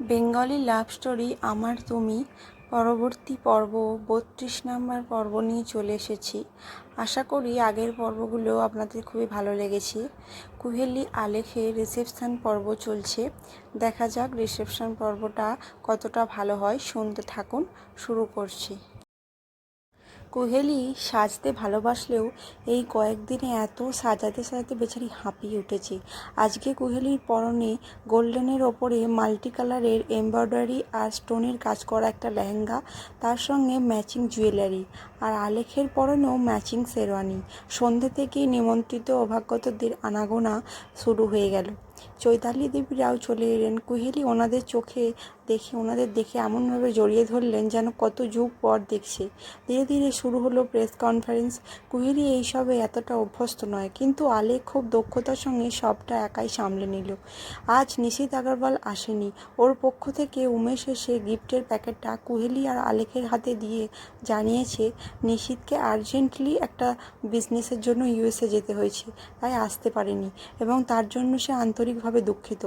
Bengali love story আমার তুমি, পরবর্তী পর্ব, বত্রিশ নম্বর পর্ব নিয়ে চলে এসেছি। আশা করি আগের পর্বগুলো আপনাদের খুবই ভালো লেগেছে। কুহেলি আলেখে রিসেপশান পর্ব চলছে। দেখা যাক রিসেপশান পর্বটা কতটা ভালো হয়। শুনতে থাকুন, শুরু করছি। কুহেলি সাজতে ভালোবাসলেও এই কয়েকদিনে এত সাজাতে সাজাতে বেচারি হাঁপিয়ে উঠেছে। আজকে কোহেলির পরনে গোল্ডেনের ওপরে মাল্টি কালারের এমব্রয়ডারি আর স্টোনের কাজ করা একটা লেহেঙ্গা, তার সঙ্গে ম্যাচিং জুয়েলারি আর আলেখের পরনেও ম্যাচিং শেরওয়ানি। সন্ধ্যে থেকেই নিমন্ত্রিত অভাগ্যতদের আনাগোনা শুরু হয়ে গেল। চৈতালি দেবীরাও চলে এলেন। কুহেলি ওনাদের চোখে দেখে, ওনাদের দেখে এমনভাবে জড়িয়ে ধরলেন যেন কত যুগ পর দেখছে। ধীরে ধীরে শুরু হলো প্রেস কনফারেন্স। কুহেলি এইসবে এতটা অভ্যস্ত নয়, কিন্তু আলেক খুব দক্ষতার সঙ্গে সবটা একাই সামলে নিল। আজ নিশিত আগরওয়াল আসেনি। ওর পক্ষ থেকে উমেশ এসে গিফটের প্যাকেটটা কুহেলি আর আলেকের হাতে দিয়ে জানিয়েছে, নিশিতকে আর্জেন্টলি একটা বিজনেসের জন্য ইউএসএ যেতে হয়েছে। তাই আসতে পারেনি এবং তার জন্য সে আন্তরিকভাবে দুঃখিত।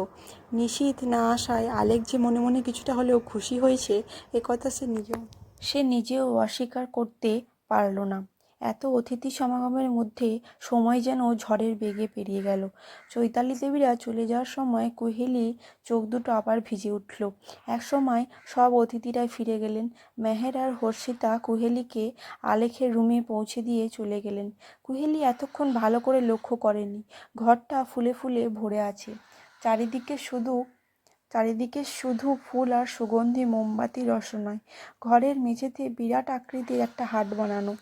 নিশীথ না আসায় আলেক যে মনে মনে কিছুটা হলেও খুশি হয়েছে, এ কথা সে নিজেও সে নিজেও অস্বীকার করতে পারল না। এত অতিথি সমাগমের মধ্যে সময় যেন ঝড়ের বেগে পেরিয়ে গেল। চৈতালি দেবীরা চলে যাওয়ার সময় কুহেলি চোখ দুটো আবার ভিজে উঠল। এক সময় সব অতিথিরা ফিরে গেলেন। মেহের আর হর্ষিতা কুহেলিকে আলেখের রুমে পৌঁছে দিয়ে চলে গেলেন। কুহেলি এতক্ষণ ভালো করে লক্ষ্য করেনি। ঘরটা ফুলে ফুলে ভরে আছে। চারিদিকে শুধু চারিদিকে শুধু ফুল আর সুগন্ধি মোমবাতি রসনায় ঘরের মেঝেতে বিরাট আকৃতির একটা হাট বানানো।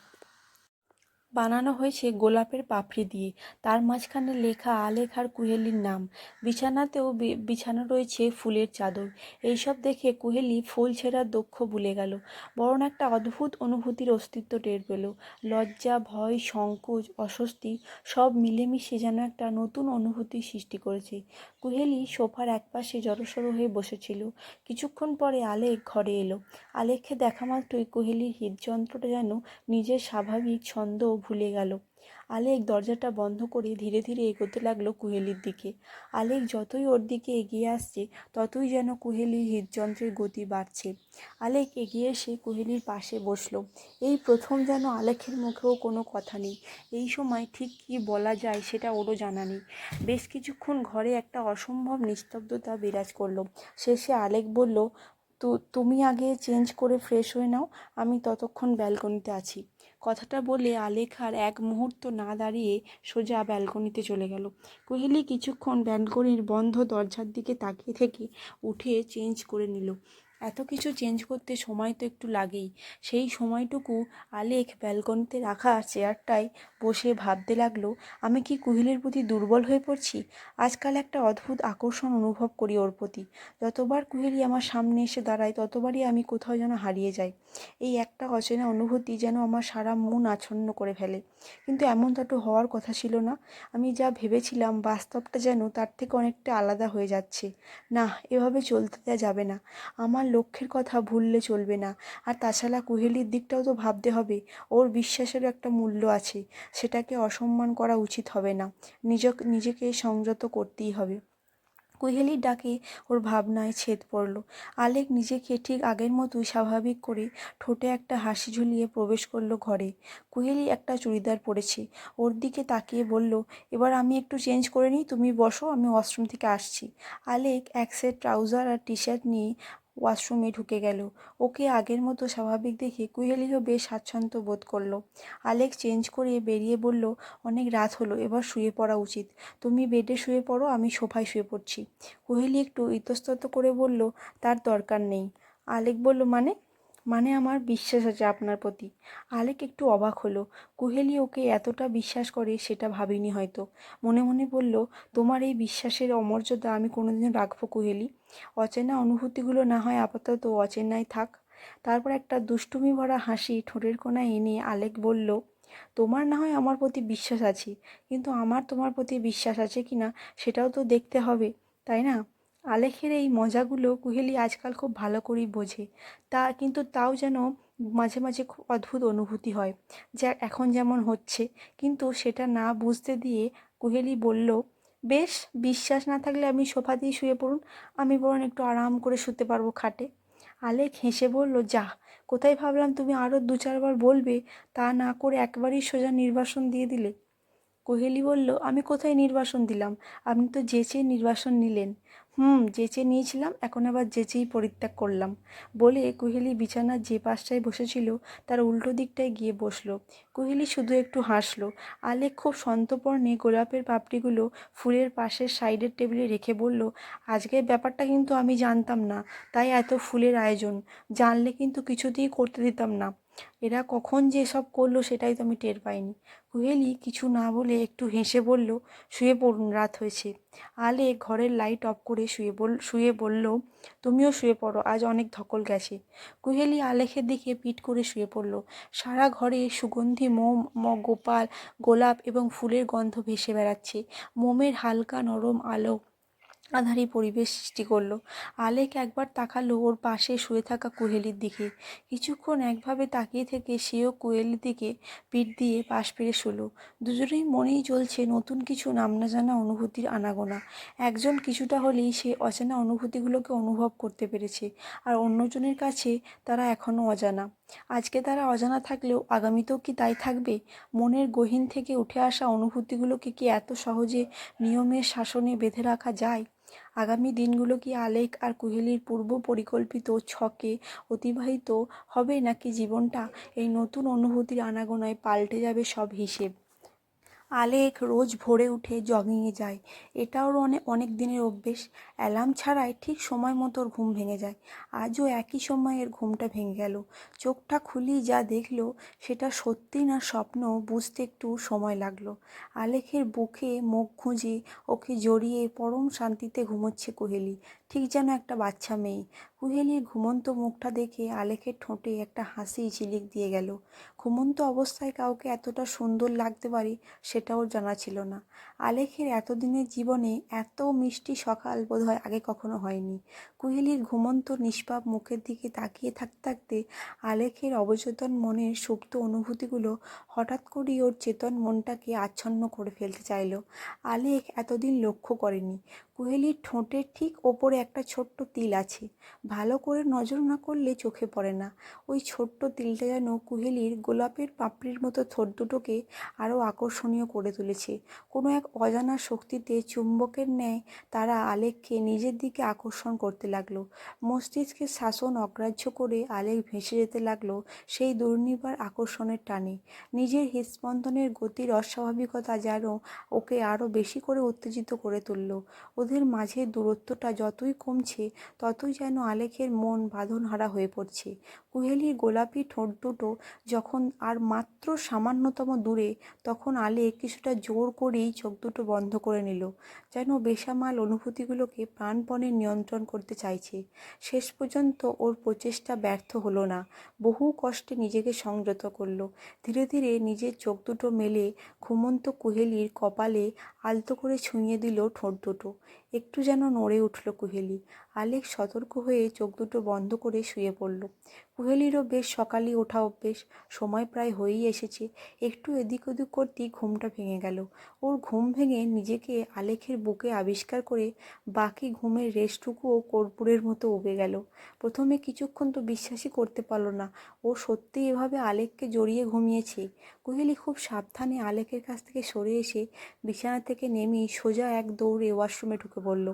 বানানো হয়েছে গোলাপের পাপড়ি দিয়ে। তার মাঝখানে লেখা আলেখ আর কুহেলির নাম। বিছানাতেও বিছানো রয়েছে ফুলের চাদর। এইসব দেখে কুহেলি ফুল ছেঁড়ার দক্ষ ভুলে গেল। বরং একটা অদ্ভুত অনুভূতির অস্তিত্ব টের পেল। লজ্জা, ভয়, সংকোচ, অস্বস্তি সব মিলেমিশে যেন একটা নতুন অনুভূতি সৃষ্টি করেছে। কুহেলি সোফার একপাশে জড়সড় হয়ে বসেছিল। কিছুক্ষণ পরে আলেক ঘরে এলো। আলেককে দেখা মাত্রই কুহেলির হৃদযন্ত্রটা যেন নিজের স্বাভাবিক ছন্দ ভুলে গেল। আলেক দরজাটা বন্ধ করে ধীরে ধীরে এগোতে লাগল কুহেলির দিকে। আলেক যতই ওর দিকে এগিয়ে আসছে, ততই যেন কুহেলির হৃদযন্ত্রের গতি বাড়ছে। আলেক এগিয়ে এসে কুহেলির পাশে বসল। এই প্রথম যেন আলেখের মুখেও কোনো কথা নেই। এই সময় ঠিক কী বলা যায় সেটা ওরও জানা নেই। বেশ কিছুক্ষণ ঘরে একটা অসম্ভব নিস্তব্ধতা বিরাজ করল। শেষে আলেক বলল, তো, তুমি আগে চেঞ্জ করে ফ্রেশ হয়ে নাও। আমি ততক্ষণ ব্যালকনিতে আছি। কথাটা বলে আলেখার এক মুহূর্ত না দাঁড়িয়ে সোজা ব্যালকনিতে চলে গেল। কোহেলি কিছুক্ষণ ব্যালকনির বন্ধ দরজার দিকে তাকিয়ে থেকে উঠে চেঞ্জ করে নিল। এত কিছু চেঞ্জ করতে সময় তো একটু লাগেই। সেই সময়টুকু আলেখ ব্যালকনিতে রাখা চেয়ারটায় বসে ভাবতে লাগল, আমি কি কুহিলের প্রতি দুর্বল হয়ে পড়ছি? আজকাল একটা অদ্ভুত আকর্ষণ অনুভব করি ওর প্রতি। যতবার কুহেলি আমার সামনে এসে দাঁড়ায়, ততবারই আমি কোথাও যেন হারিয়ে যাই। এই একটা অচেনা অনুভূতি যেন আমার সারা মন আচ্ছন্ন করে ফেলে। কিন্তু এমনটা তো হওয়ার কথা ছিল না। আমি যা ভেবেছিলাম বাস্তবটা যেন তার থেকে অনেকটা আলাদা হয়ে যাচ্ছে। না, এভাবে চলতে দেওয়া যাবে না। আমার লক্ষ্যের কথা ভুললে চলবে না। আর তাছাড়া কুহেলির দিকটাও তো ভাবতে হবে। ওর বিশ্বাসেরও একটা মূল্য আছে। সেটাকে অসম্মান করা উচিত হবে না। নিজ নিজেকে সংযত করতেই হবে। কুহেলির ডাকে ওর ভাবনায় ছেদ পড়ল। আলেক নিজেকে ঠিক আগের মতোই স্বাভাবিক করে ঠোঁটে একটা হাসি ঝুলিয়ে প্রবেশ করল ঘরে। কুহেলি একটা চুড়িদার পরেছে। ওর দিকে তাকিয়ে বলল, এবার আমি একটু চেঞ্জ করে নিই। তুমি বসো, আমি ওয়াশরুম থেকে আসছি। আলেক এক সেট ট্রাউজার আর টি শার্ট নিয়ে ওয়াশরুমে ঢুকে গেল। ওকে আগের মতো স্বাভাবিক দেখে কুহেলিও বেশ স্বাচ্ছন্দ্য বোধ করল। আলেক চেঞ্জ করে বেরিয়ে বলল, অনেক রাত হলো, এবার শুয়ে পড়া উচিত। তুমি বেডে শুয়ে পড়ো, আমি সোফায় শুয়ে পড়ছি। কুহেলি একটু ইতস্তত করে বলল, তার দরকার নেই। আলেক বলল মানে? মানে আমার বিশ্বাস আছে আপনার প্রতি। আলেক একটু অবাক হলো। কুহেলি ওকে এতটা বিশ্বাস করে সেটা ভাবিনি হয়তো। মনে মনে বলল, তোমার এই বিশ্বাসের অমর্যাদা আমি কোনোদিন রাখব কুহেলি। অচেনা অনুভূতিগুলো না হয় আপাতত অচেনাই থাক। তারপর একটা দুষ্টুমি ভরা হাসি ঠোঁটের কোনায় এনে আলেক বলল, তোমার না হয় আমার প্রতি বিশ্বাস আছে, কিন্তু আমার তোমার প্রতি বিশ্বাস আছে কি না সেটাও তো দেখতে হবে, তাই না? আলেখের এই মজাগুলো কুহেলি আজকাল খুব ভালো করেই বোঝে। তা কিন্তু তাও যেন মাঝে মাঝে খুব অদ্ভুত অনুভূতি হয়, যা এখন যেমন হচ্ছে। কিন্তু সেটা না বুঝতে দিয়ে কুহেলি বলল, বেশ, বিশ্বাস না থাকলে আপনি সোফাতেই শুয়ে পড়ুন, আমি বরং একটু আরাম করে শুতে পারব খাটে। আলেক হেসে বলল, যা, কোথায় ভাবলাম তুমি আরও দু চারবার বলবে, তা না করে একবারই সোজা নির্বাসন দিয়ে দিলে? কোহেলি বলল, আমি কোথায় নির্বাসন দিলাম? আপনি তো যেচে নির্বাসন নিলেন। হুম, যেচে নিয়েছিলাম, এখন আবার যেচেই পরিত্যাগ করলাম। বলে কুহেলি বিছানার যে পাশটায় বসেছিল, তার উল্টো দিকটায় গিয়ে বসল। কুহেলি শুধু একটু হাসলো। আলেক খুব সন্তর্পণে গোলাপের পাপড়িগুলো ফুলের পাশের সাইডের টেবিলে রেখে বলল, আজকের ব্যাপারটা কিন্তু আমি জানতাম না। তাই এত ফুলের আয়োজন। জানলে কিন্তু কিছুতেই করতে দিতাম না। এরা কখন যে সব করল সেটাই তো আমি টের পাইনি। কুহেলি কিছু না বলে একটু হেসে বলল, শুয়ে পড়ুন, রাত হয়েছে। আলে ঘরের লাইট অফ করে শুয়ে বল, শুয়ে বলল, তুমিও শুয়ে পড়ো, আজ অনেক ধকল গেছে। কুহেলি আলেখের দিকে পিট করে শুয়ে পড়ল। সারা ঘরে সুগন্ধি, মোম, ম, গোপাল, গোলাপ এবং ফুলের গন্ধ ভেসে বেড়াচ্ছে। মোমের হালকা নরম আলো আধারি পরিবেশ সৃষ্টি করল। আলেক একবার তাকালো ওর পাশে শুয়ে থাকা কুহেলির দিকে। কিছুক্ষণ একভাবে তাকিয়ে থেকে সেও কুহেলির দিকে পিঠ দিয়ে পাশ ফিরে শুলো। দুজনেই মনেই চলছে নতুন কিছু নাম না জানা অনুভূতির আনাগোনা। একজন কিছুটা হলেই সে অচেনা অনুভূতিগুলোকে অনুভব করতে পেরেছে আর অন্যজনের কাছে তারা এখনও অজানা। আজকে তারা অজানা থাকলেও আগামীতেও কি তাই থাকবে? মনের গহীন থেকে উঠে আসা অনুভূতিগুলোকে কি এত সহজে নিয়মের শাসনে বেঁধে রাখা যায়? আগামী দিনগুলো কি আলেক আর কুহেলির পূর্ব পরিকল্পিত ছকে অতিবাহিত হবে নাকি জীবনটা এই নতুন অনুভূতির আনাগোনায় পাল্টে যাবে সব হিসেব? আলেক রোজ ভোরে উঠে জগিংয়ে যায়। এটা ওর অনেক অনেক দিনের অভ্যেস। অ্যালার্ম ছাড়াই ঠিক সময় মতো ওর ঘুম ভেঙে যায়। আজও একই সময় এর ঘুমটা ভেঙে গেল। চোখটা খুলি যা দেখল, সেটা সত্যি না স্বপ্ন বুঝতে একটু সময় লাগল। আলেখের বুকে মুখ খুঁজে ওকে জড়িয়ে পরম শান্তিতে ঘুমোচ্ছে কোহেলি। ঠিক যেন একটা বাচ্চা মেয়ে। কুহেলির ঘুমন্ত মুখটা দেখে আলেখের ঠোঁটে একটা হাসি ঝিলিক দিয়ে গেল। ঘুমন্ত অবস্থায় কাউকে এতটা সুন্দর লাগতে পারে সেটাও জানা ছিল না। আলেখের এতদিনের জীবনে এত মিষ্টি সকাল বোধহয় আগে কখনো হয়নি। কুহেলির ঘুমন্ত নিষ্পাপ মুখের দিকে তাকিয়ে থাকতে থাকতে আলেখের অবচেতন মনের সুপ্ত অনুভূতিগুলো হঠাৎ করেই ওর চেতন মনটাকে আচ্ছন্ন করে ফেলতে চাইল। আলেখ এতদিন লক্ষ্য করেনি। কুহেলির ঠোঁটের ঠিক ওপরে একটা ছোট্ট তিল আছে। ভালো করে নজর না করলে চোখে পড়ে না। ওই ছোট্ট তিলটা যেন কুহেলির গোলাপের পাপড়ির মতো ঠোঁট দুটোকে আরও আকর্ষণীয় করে তুলেছে। কোনো এক অজানা শক্তিতে চুম্বকের ন্যায় তারা আলেককে নিজের দিকে আকর্ষণ করতে লাগল। মস্তিষ্কের শাসন অগ্রাহ্য করে আলেক ভেসে যেতে লাগল সেই দুর্নিবার আকর্ষণের টানে। নিজের হৃদস্পন্দনের গতির অস্বাভাবিকতা যেন ওকে আরও বেশি করে উত্তেজিত করে তুলল। ওদের মাঝে দূরত্বটা যতই কমছে, ততই যেন আলেখের মন বাঁধনহারা হয়ে পড়ছে। কুহেলির গোলাপি ঠোঁট দুটো যখন আর মাত্র সামান্যতম দূরে, তখন আলেক কিছুটা জোর করেই চোখ দুটো বন্ধ করে নিল, যেন বেসামাল অনুভূতিগুলোকে প্রাণপণে নিয়ন্ত্রণ করতে চাইছে। শেষ পর্যন্ত ওর প্রচেষ্টা ব্যর্থ হলো না, বহু কষ্টে নিজেকে সংযত করল। ধীরে ধীরে নিজের চোখ দুটো মেলে ঘুমন্ত কুহেলির কপালে আলতো করে ছুঁয়ে দিল ঠোঁট দুটো। একটু যেন নড়ে উঠল কুহেলি। আলেক সতর্ক হয়ে চোখ দুটো বন্ধ করে শুয়ে পড়ল। কুহেলিরও বেশ সকালে ওঠা অভ্যেস। সময় প্রায় হয়েই এসেছে। একটু এদিক ওদিক করতেই ঘুমটা ভেঙে গেল। ওর ঘুম ভেঙে নিজেকে আলেখের বুকে আবিষ্কার করে বাকি ঘুমের রেশটুকুও কর্পূরের মতো উবে গেল। প্রথমে কিছুক্ষণ তো বিশ্বাসই করতে পারল না, ও সত্যি এভাবে আলেককে জড়িয়ে ঘুমিয়েছে। কুহেলি খুব সাবধানে আলেকের কাছ থেকে সরে এসে বিছানা থেকে নেমেই সোজা এক দৌড়ে ওয়াশরুমে ঢুকে পড়ল।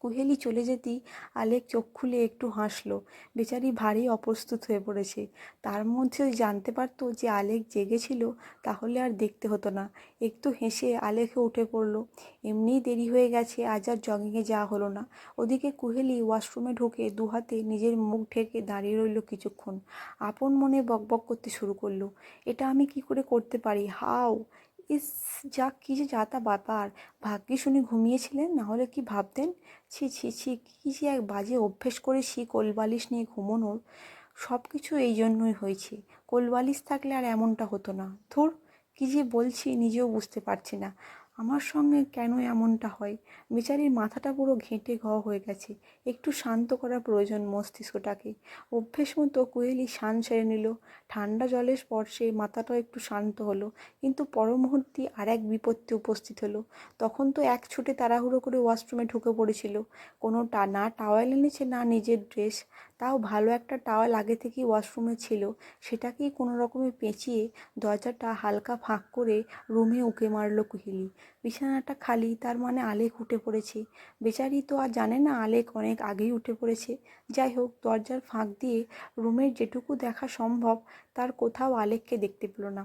কুহেলি চলে যেতেই আলেক চোখ খুলে একটু হাসলো। বেচারি ভারী অপ্রস্তুত হয়ে পড়েছে। তার মধ্যে জানতে পারতো যে আলেক জেগেছিল তাহলে আর দেখতে হতো না। একটু হেসে আলেকে উঠে পড়ল। এমনিই দেরি হয়ে গেছে, আজ আর জগিংয়ে যাওয়া হলো না। ওদিকে কুহেলি ওয়াশরুমে ঢুকে দুহাতে নিজের মুখ ঢেকে দাঁড়িয়ে রইল কিছুক্ষণ। আপন মনে বকবক করতে শুরু করল। এটা আমি কি করে করতে পারি? হাও! ইস, যা, কী যে যাতা ব্যাপার। ভাগ্যিস উনি ঘুমিয়েছিলেন, না হলে কি ভাবতেন? ছি ছি ছি, কী যে এক বাজে অভ্যেস করেছি কোলবালিশ নিয়ে ঘুমোনোর। সব কিছু এই জন্যই হয়েছে। কোলবালিশ থাকলে আর এমনটা হতো না। ধুর, কী যে বলছি নিজেও বুঝতে পারছি না। আমার সঙ্গে কেন এমনটা হয়? বেচারির মাথাটা পুরো ঘেঁটে ঘ হয়ে গেছে। একটু শান্ত করা প্রয়োজন মস্তিষ্কটাকে। অভ্যেস মতো কোয়েলি শান সেরে নিল। ঠান্ডা জলের স্পর্শে মাথাটাও একটু শান্ত হলো। কিন্তু পর মুহূর্তে আর এক বিপত্তি উপস্থিত হলো। তখন তো এক ছুটে তাড়াহুড়ো করে ওয়াশরুমে ঢুকে পড়েছিল। কোনো টা, না টাওয়েল এনেছে, না নিজের ড্রেস। তাও ভালো একটা টাওয়াল আগে থেকেই ওয়াশরুমে ছিল। সেটাকেই কোনো রকমে পেঁচিয়ে দরজাটা হালকা ফাঁক করে রুমে উঁকে মারল কুহিলি। বিছানাটা খালি, তার মানে আলেক উঠে পড়েছে। বেচারি তো আর জানে না আলেক অনেক আগেই উঠে পড়েছে। যাই হোক, দরজার ফাঁক দিয়ে রুমের যেটুকু দেখা সম্ভব তার কোথাও আলেককে দেখতে পেল না।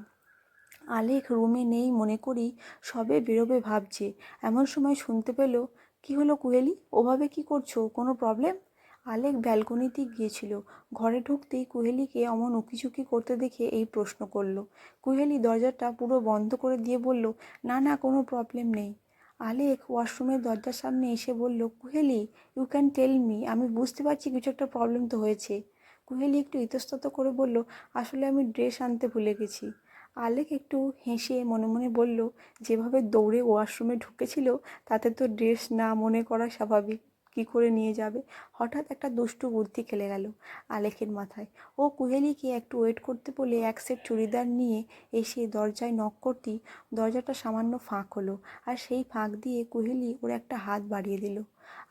আলেক রুমে নেই মনে করি সবে বেরোবে ভাবছে। এমন সময় শুনতে পেল, কি হলো কুহেলি? ওভাবে কি করছ? কোনো প্রবলেম আলেক ব্যালকনিতে গিয়েছিল। ঘরে ঢুকতেই কুহেলিকে অমন উকিঝুঁকি করতে দেখে এই প্রশ্ন করল। কুহেলি দরজাটা পুরো বন্ধ করে দিয়ে বলল, না না, কোনো প্রবলেম নেই। আলেক ওয়াশরুমের দরজার সামনে এসে বলল, Kuheli you can tell me আমি বুঝতে পারছি কিছু একটা প্রবলেম তো হয়েছে। কুহেলি একটু ইতস্তত করে বলল, আসলে আমি ড্রেস আনতে ভুলে গেছি। আলেক একটু হেসে মনে মনে বলল, যেভাবে দৌড়ে ওয়াশরুমে ঢুকেছিল, তাতে তো ড্রেস না মনে করা স্বাভাবিক। কী করে নিয়ে যাবে? হঠাৎ একটা দুষ্টু বুদ্ধি খেলে গেল আলেখের মাথায়। ও কুহেলিকে একটু ওয়েট করতে বলে এক সেট চুড়িদার নিয়ে এসে দরজায় নক করতেই দরজাটা সামান্য ফাঁক হলো আর সেই ফাঁক দিয়ে কুহেলি ওর একটা হাত বাড়িয়ে দিল।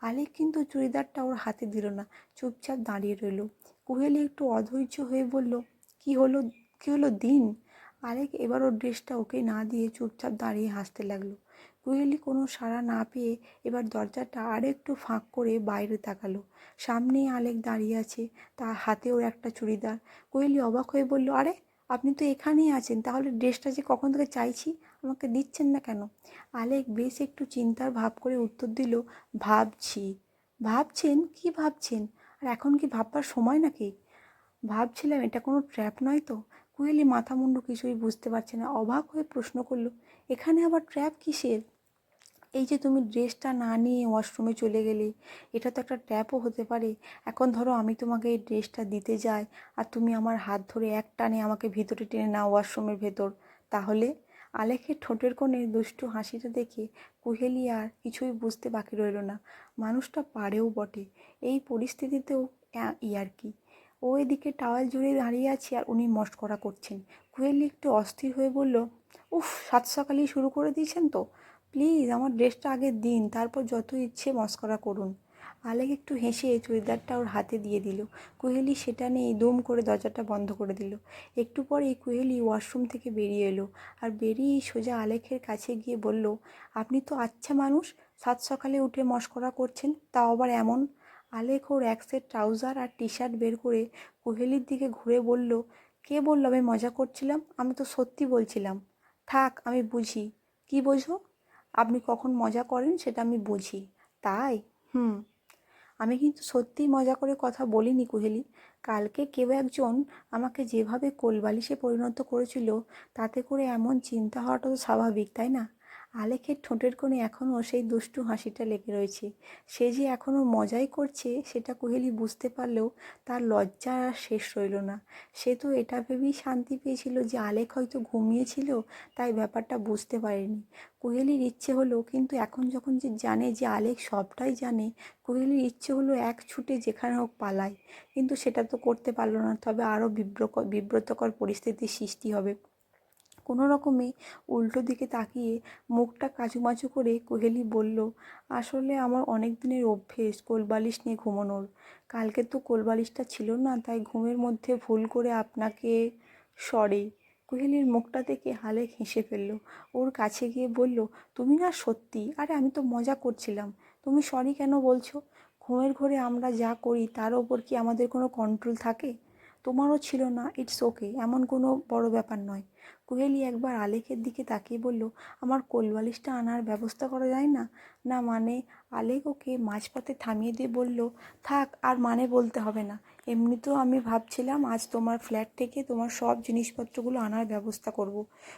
আলেক কিন্তু চুড়িদারটা ওর হাতে দিল না, চুপচাপ দাঁড়িয়ে রইল। কুহেলি একটু অধৈর্য হয়ে বলল, কি হলো কি হলো দিন? আলেক এবার ওর ড্রেসটা ওকে না দিয়ে চুপচাপ দাঁড়িয়ে হাসতে লাগল। কুহেলি কোনো সাড়া না পেয়ে এবার দরজাটা আর একটু ফাঁক করে বাইরে তাকালো। সামনেই আলেক দাঁড়িয়ে আছে, তার হাতে ওর একটা চুড়িদার। কোহেলি অবাক হয়ে বলল, আরে, আপনি তো এখানেই আছেন, তাহলে ড্রেসটা যে কখন থেকে চাইছি? আমাকে দিচ্ছেন না কেন? আলেক বেশ একটু চিন্তার ভাব করে উত্তর দিল, ভাবছি। ভাবছেন? কি ভাবছেন? আর এখন কি ভাববার সময় নাকি? ভাবছিলাম এটা কোনো ট্র্যাপ নয় তো। কুহেলি মাথা মুন্ডু কিছুই বুঝতে পারছে না, অবাক হয়ে প্রশ্ন করল, এখানে আবার ট্র্যাপ কিসের? এই যে তুমি ড্রেসটা না নিয়ে ওয়াশরুমে চলে গেলে, এটা তো একটা ট্র্যাপও হতে পারে। এখন ধরো আমি তোমাকে এই ড্রেসটা দিতে যাই, আর তুমি আমার হাত ধরে এক টানে আমাকে ভিতরে টেনে নাও ওয়াশরুমের ভেতর, তাহলে? আলেখের ঠোঁটের কোণে দুষ্টু হাসিটা দেখে কুহেলি আর কিছুই বুঝতে বাকি রইল না। মানুষটা পারেও বটে। এই পরিস্থিতিতেও ইয়ার কি। ও এদিকে টাওয়াল জুড়ে দাঁড়িয়ে আছে আর উনি মস্করা করছেন। কুহেলি একটু অস্থির হয়ে বলল, উফ, সাত সকালেই শুরু করে দিয়েছেন তো? প্লিজ, আমার ড্রেসটা আগে দিন, তারপর যত ইচ্ছে মস্করা করুন। আলেক একটু হেসে চুড়িদারটা ওর হাতে দিয়ে দিল। কুহেলি সেটা নিয়ে দুম করে দরজাটা বন্ধ করে দিল। একটু পরেই কুহেলি ওয়াশরুম থেকে বেরিয়ে এলো আর বেরিয়েই সোজা আলেখের কাছে গিয়ে বলল, আপনি তো আচ্ছা মানুষ, সাত সকালে উঠে মস্করা করছেন তা আবার এমন? আলেক ওর এক সেট ট্রাউজার আর টি শার্ট বের করে কুহেলির দিকে ঘুরে বলল, কে বলল আমি মজা করছিলাম? আমি তো সত্যি বলছিলাম। থাক, আমি বুঝি। কি বোঝো? আপনি কখন মজা করেন সেটা আমি বুঝি। তাই? হুম। আমি কিন্তু সত্যিই মজা করে কথা বলিনি কুহেলি। কালকে কেউ একজন আমাকে যেভাবে কোলবালিশে পরিণত করেছিল, তাতে করে এমন চিন্তা হওয়াটা তো স্বাভাবিক, তাই না? আলেখের ঠোঁটের কোণে এখনও সেই দুষ্টু হাসিটা লেগে রয়েছে। সে যে এখনও মজাই করছে, সেটা কোহেলি বুঝতে পারলেও তার লজ্জা আর শেষ রইল না। সে তো এটা ভেবেই শান্তি পেয়েছিল যে আলেক হয়তো ঘুমিয়েছিল, তাই ব্যাপারটা বুঝতে পারেনি। কোহেলির ইচ্ছে হলো, কিন্তু এখন যখন যে জানে যে আলেক সবটাই জানে, কোহেলির ইচ্ছে হলো এক ছুটে যেখানে হোক পালায়। কিন্তু সেটা তো করতে পারল না, তবে আরও বিব্রক, বিব্রতকর পরিস্থিতির সৃষ্টি হবে। কোনো রকমে উল্টো দিকে তাকিয়ে মুখটা কাচুমাচু করে কোহেলি বলল, আসলে আমার অনেক দিনের অভ্যেস কোলবালিশ নিয়ে ঘুমানোর। কালকে তো কোলবালিশটা ছিল না, তাই ঘুমের মধ্যে ভুল করে আপনাকে সরে। কোহেলির মুখটা থেকে হালে হেসে ফেলল। ওর কাছে গিয়ে বলল, তুমি না সত্যি? আরে আমি তো মজা করছিলাম। তুমি সরি কেন বলছো? ঘুমের ঘরে আমরা যা করি, তার ওপর কি আমাদের কোনো কন্ট্রোল থাকে? তোমারও ছিল না ইটস ওকে এমন কোনো বড় ব্যাপার নয়। কোহেলি একবার আলেকের দিকে তাকিয়ে বলল, আমার কোলবালিশটা আনার ব্যবস্থা করা যায় না? না মানে? আলেক ওকে মাঝপথে থামিয়ে দিয়ে বলল, থাক, আর মানে বলতে হবে না। এমনিতেও আমি ভাবছিলাম আজ তোমার ফ্ল্যাট থেকে তোমার সব জিনিসপত্রগুলো আনার ব্যবস্থা করব।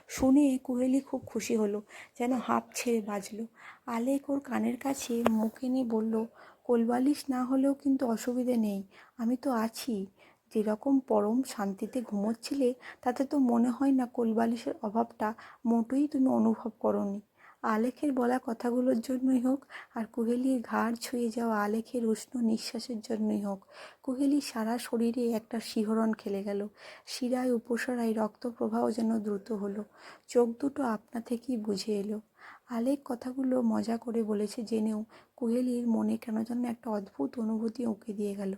শুনে কুহেলি খুব খুশি হলো, যেন হাঁপ ছেড়ে বাজলো। আলেক ওর কানের কাছে মুখে নিয়ে বলল কোলবালিশ না হলেও কিন্তু অসুবিধে নেই, আমি তো আছি। যেরকম পরম শান্তিতে ঘুমোচ্ছিলে, তাতে তো মনে হয় না কোলবালিশের অভাবটা মোটেই তুমি অনুভব করনি। আলেখের বলা কথাগুলোর জন্যই হোক, আর কুহেলির ঘাড় ছুঁয়ে যাওয়া আলেখের উষ্ণ নিঃশ্বাসের জন্যই হোক, কুহেলির সারা শরীরে একটা শিহরণ খেলে গেল। শিরায় উপসরায় রক্ত প্রবাহ যেন দ্রুত হলো। চোখ দুটো আপনা থেকেই বুঝে এলো। আলেক কথাগুলো মজা করে বলেছে জেনেও কুহেলির মনে কেন যেন একটা অদ্ভুত অনুভূতি উঁকে দিয়ে গেল।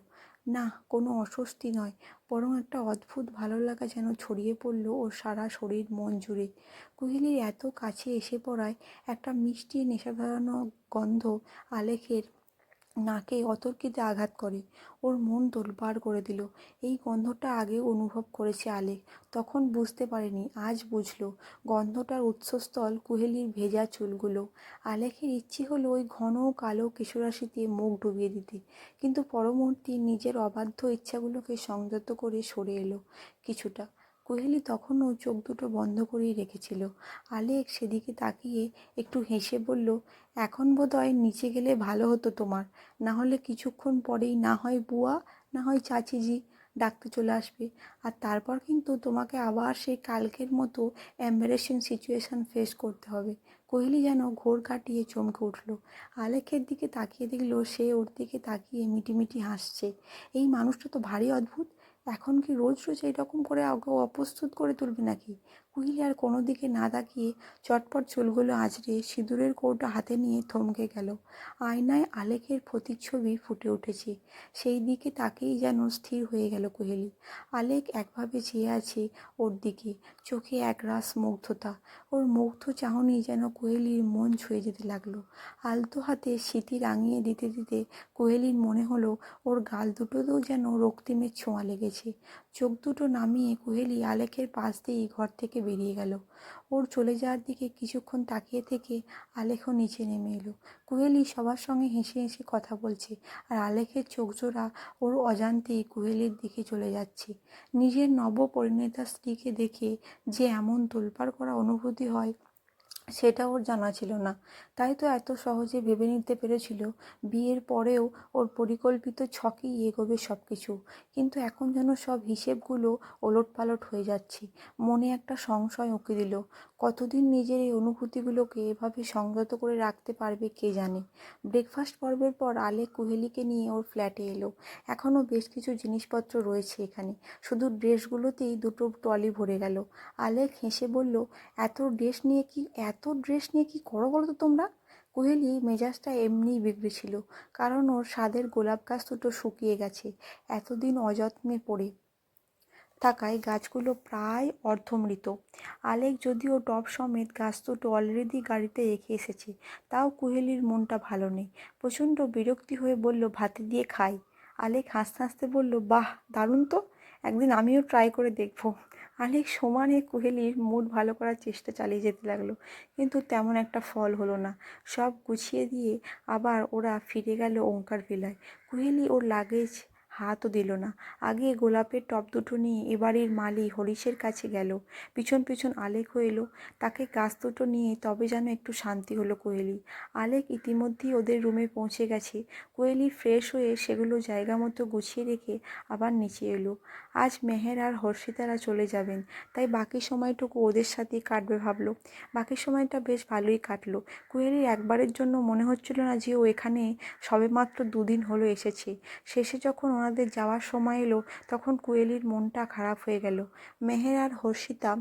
না, কোনো অস্বস্তি নয়। বরং একটা অদ্ভুত ভালো লাগা যেন ছড়িয়ে পড়ল ও সারা শরীর মন জুড়ে। কুহিলির এত কাছে এসে পড়ায় একটা মিষ্টি নেশা ধরানো গন্ধ আলেখের নাকে অতর্কিতে আঘাত করে। ওর মন তোলপাড় করে দিল। এই গন্ধটা আগেও অনুভব করেছে আলেক। তখন বুঝতে পারেনি, আজ বুঝল। গন্ধটার উৎসস্থল কুহেলির ভেজা চুলগুলো। আলেখের ইচ্ছে হলো ওই ঘন কালো কেশরাশিতে মুখ ডুবিয়ে দিতে। কিন্তু পরমুহূর্তে নিজের অবাধ্য ইচ্ছাগুলোকে সংযত করে সরে এলো। কিছুটা কোহেলি তখনও চোখ দুটো বন্ধ করেই রেখেছিল। আলেক সেদিকে তাকিয়ে একটু হেসে বলল, এখন বোধহয় নিচে গেলে ভালো হতো তোমার। না হলে কিছুক্ষণ পরেই না হয় বুয়া, না হয় চাচিজি ডাকতে চলে আসবে। আর তারপর কিন্তু তোমাকে আবার সেই কালকের মতো এম্বারেসিং সিচুয়েশান ফেস করতে হবে। কোহলি যেন ঘোর কাটিয়ে চমকে উঠল। আলেখের দিকে তাকিয়ে দেখল সে ওর দিকে তাকিয়ে মিটিমিটি হাসছে। এই মানুষটা তো ভারী অদ্ভুত। এখন কি রোজ রোজ এইরকম করে আগে অপ্রস্তুত করে তুলবে নাকি? কুহিলি আর কোনো দিকে না তাকিয়ে চটপট চুলগুলো আঁচড়ে সিঁদুরের কৌটা হাতে নিয়ে থমকে গেল। আয়নায় আলেকের প্রতিচ্ছবি ফুটে উঠেছে। সেই দিকে তাকেই যেন স্থির হয়ে গেল কুহেলি। আলেক একভাবে চেয়ে আছে ওর দিকে। চোখে একরাশ মুগ্ধতা। ওর মুগ্ধ চাহনি যেন কোহেলির মন ছুঁয়ে যেতে লাগল। আলতো হাতে স্মৃতি রাঙিয়ে দিতে দিতে কোহেলির মনে হলো ওর গাল দুটোতেও যেন রক্তিমের ছোঁয়া লেগেছে। চোখ দুটো নামিয়ে কোহেলি আলেকের পাশ দিয়েই ঘর থেকে বেরিয়ে গেল। ওর চলে যাওয়ার দিকে কিছুক্ষণ তাকিয়ে থেকে আলেখও নিচে নেমে এলো। কুহেলি সবার সঙ্গে হেসে হেসে কথা বলছে আর আলেখের চোখজোড়া ওর অজান্তেই কুহেলির দিকে চলে যাচ্ছে। নিজের নব পরিণীতা স্ত্রীকে দেখে যে এমন তোলপাড় করা অনুভূতি হয় সেটা ওর জানা ছিল না। তাই তো এত সহজে ভেবে নিতে পেরেছিল। বিয়ের পরেও ওর পরিকল্পিত ছকেই এগোবে সব কিছু কিন্তু এখন যেন সব হিসেবগুলো ওলটপালট হয়ে যাচ্ছে। মনে একটা সংশয় উঁকে দিল। কতদিন নিজের এই অনুভূতিগুলোকে এভাবে সংযত করে রাখতে পারবে কে জানে? ব্রেকফাস্ট পর্বের পর আলেক কুহেলিকে নিয়ে ওর ফ্ল্যাটে এলো। এখনও বেশ কিছু জিনিসপত্র রয়েছে এখানে। শুধু ড্রেসগুলোতেই দুটো ট্রলি ভরে গেল। আলেক হেসে বলল, এত ড্রেস নিয়ে কি এত ড্রেস নিয়ে কি করো বলো তো তোমরা? কোহেলি মেজাজটা এমনিই বিগড়েছিল কারণ ওর স্বাদের গোলাপ গাছ দুটো শুকিয়ে গেছে, এতদিন অযত্নে পড়ে থাকায় গাছগুলো প্রায় অর্ধমৃত। আলেক যদিও টব সমেত গাছ দুটো অলরেডি গাড়িতে রেখে এসেছে, তাও কুহেলির মনটা ভালো নেই। প্রচণ্ড বিরক্তি হয়ে বলল, ভাতে দিয়ে খাই। আলেক হাসতে হাসতে বলল, বাহ, দারুণ তো, একদিন আমিও ট্রাই করে দেখব। আলেক সমানে কোহেলির মুড ভালো করার চেষ্টা চালিয়ে যেতে লাগল, কিন্তু তেমন একটা ফল হলো না। সব গুছিয়ে দিয়ে আবার ওরা ফিরে গেল ওঙ্কার ভিলায়। কোহেলি ওর লাগেজ হাতও দিল না। আগে গোলাপের টব দুটো নিয়ে এবাড়ির মালি হরিশের কাছে গেল। পিছন পিছন আলেক এলো। তাকে গাছ দুটো নিয়ে তবে যেন একটু শান্তি হলো কোয়েলি। আলেক ইতিমধ্যেই ওদের রুমে পৌঁছে গেছে। কোয়েলি ফ্রেশ হয়ে সেগুলো জায়গা মতো গুছিয়ে রেখে আবার নিচে এলো। আজ মেহের আর হর্ষিতারা চলে যাবেন। তাই বাকি সময়টুকু ওদের সাথেই কাটবে ভাবলো। বাকি সময়টা বেশ ভালোই কাটলো। কোয়েলির একবারের জন্য মনে হচ্ছিল না যে ও এখানে সবেমাত্র দুদিন হলো এসেছে। শেষে যখন ওনাদের যাওয়ার সময় এলো, তখন কুয়েলির মনটা খারাপ হয়ে গেল। মেহের আর হর্ষিতা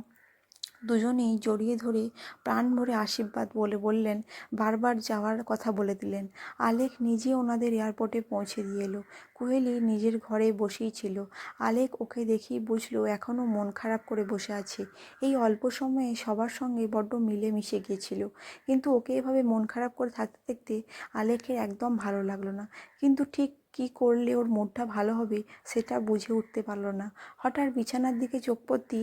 দুজনেই জড়িয়ে ধরে প্রাণ ভরে আশীর্বাদ বলে বললেন, বারবার যাওয়ার কথা বলে দিলেন। আলেক নিজে ওনাদের এয়ারপোর্টে পৌঁছে দিয়ে এলো। কুহেলি নিজের ঘরে বসেই ছিল। আলেক ওকে দেখেই বুঝলো এখনও মন খারাপ করে বসে আছে। এই অল্প সময়ে সবার সঙ্গে বড্ড মিলেমিশে গিয়েছিল। কিন্তু ওকে এভাবে মন খারাপ করে থাকতে দেখতে আলেকের একদম ভালো লাগল না। কিন্তু ঠিক কী করলে ওর মুডটা ভালো হবে সেটা বুঝে উঠতে পারল না। হঠাৎ বিছানার দিকে চোখ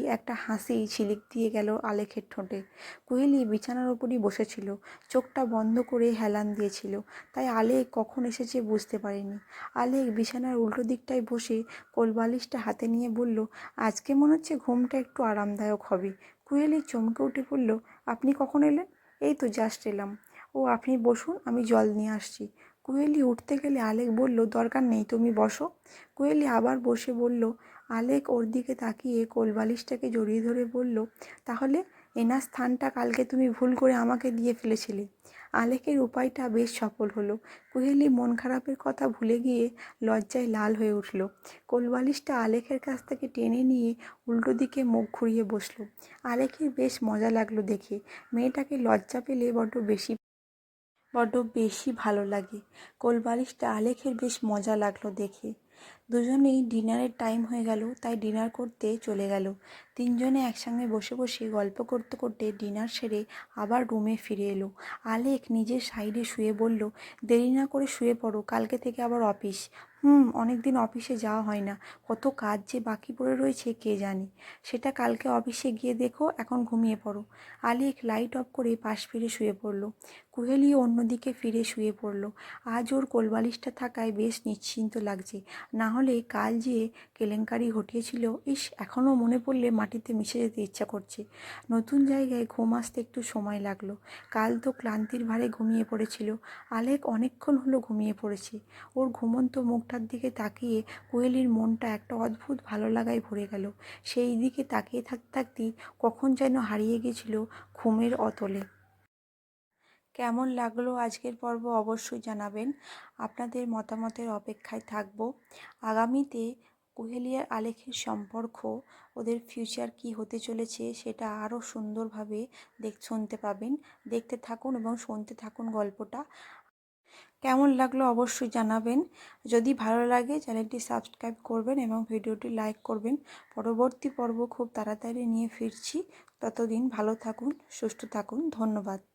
একটা হাসি ছিলিক দিয়ে গেল আলেখের ঠোঁটে। কোহেলি বিছানার ওপরই বসেছিল। চোখটা বন্ধ করে হেলান দিয়েছিল। তাই আলেক কখন এসেছে বুঝতে পারেনি। আলেক বিছানার উল্টো দিকটায় বসে কোলবালিশটা হাতে নিয়ে বলল, আজকে মনে হচ্ছে ঘুমটা একটু আরামদায়ক হবে। কুহেলি চমকে উঠে পড়ল আপনি কখন এলেন? এই তো জাস্ট এলাম। ও, আপনি বসুন, আমি জল নিয়ে আসছি। কোয়েলি উঠতে গেলে আলেক বলল, দরকার নেই, তুমি বসো। কোয়েলি আবার বসে বলল, আলেক ওর দিকে তাকিয়ে কোলবালিশটাকে জড়িয়ে ধরে বলল, তাহলে এনার স্থানটা কালকে তুমি ভুল করে আমাকে দিয়ে ফেলেছিলে। আলেকের উপায়টা বেশ সফল হলো। কুহেলি মন খারাপের কথা ভুলে গিয়ে লজ্জায় লাল হয়ে উঠল। কোলবালিশটা আলেকের কাছ থেকে টেনে নিয়ে উল্টো দিকে মুখ ঘুরিয়ে বসল। আলেকের বেশ মজা লাগল দেখে। মেয়েটাকে লজ্জা পেলে বড্ড বেশি বড্ড বেশি ভালো লাগে। কোলবালিশটা আলেখের বেশ মজা লাগল দেখে। দুজনেই ডিনারের টাইম হয়ে গেল, তাই ডিনার করতে চলে গেল। তিনজনে একসঙ্গে বসে বসে গল্প করতে করতে ডিনার সেরে আবার রুমে ফিরে এলো। আলেক নিজের সাইডে শুয়ে বলল, দেরি না করে শুয়ে পড়ো, কালকে থেকে আবার অফিস। হুম অনেক দিন অফিসে যাওয়া হয় না। কত কাজ যে বাকি পড়ে রয়েছে, কে জানে? সেটা কালকে অফিসে গিয়ে দেখো, এখন ঘুমিয়ে পড়ো। আলেক লাইট অফ করে পাশ ফিরে শুয়ে পড়ল। কুহেলিও অন্যদিকে ফিরে শুয়ে পড়ল। আজ ওর কোলবালিশটা থাকায় বেশ নিশ্চিন্ত লাগছে। না হলে কাল যে কেলেঙ্কারি ঘটিয়েছিল, ইস এখনও মনে পড়লে মাটিতে মিশে যেতে ইচ্ছা করছে। নতুন জায়গায় ঘুম আসতে একটু সময় লাগল। কাল তো ক্লান্তির ভারে ঘুমিয়ে পড়েছিল। আলেক অনেকক্ষণ হলো ঘুমিয়ে পড়েছে। ওর ঘুমন্ত মুখটার দিকে তাকিয়ে কোয়েলির মনটা একটা অদ্ভুত ভালো লাগায় ভরে গেল। সেই দিকে তাকিয়ে থাকতে থাকতেই কখন যেন হারিয়ে গেছিল ঘুমের অতলে। কেমন লাগল আজকের পর্ব অবশ্যই জানাবেন। আপনাদের মতামতের অপেক্ষায় থাকব। আগামীতে কুহেলিয়া আলেখের সম্পর্ক, ওদের ফিউচার কি হতে চলেছে সেটা আরও সুন্দরভাবে দেখ, শুনতে পাবেন। দেখতে থাকুন এবং শুনতে থাকুন গল্পটা। কেমন লাগল অবশ্যই জানাবেন। যদি ভালো লাগে চ্যানেলটি সাবস্ক্রাইব করবেন এবং ভিডিওটি লাইক করবেন। পরবর্তী পর্ব খুব তাড়াতাড়ি নিয়ে ফিরছি। ততদিন ভালো থাকুন, সুস্থ থাকুন। ধন্যবাদ।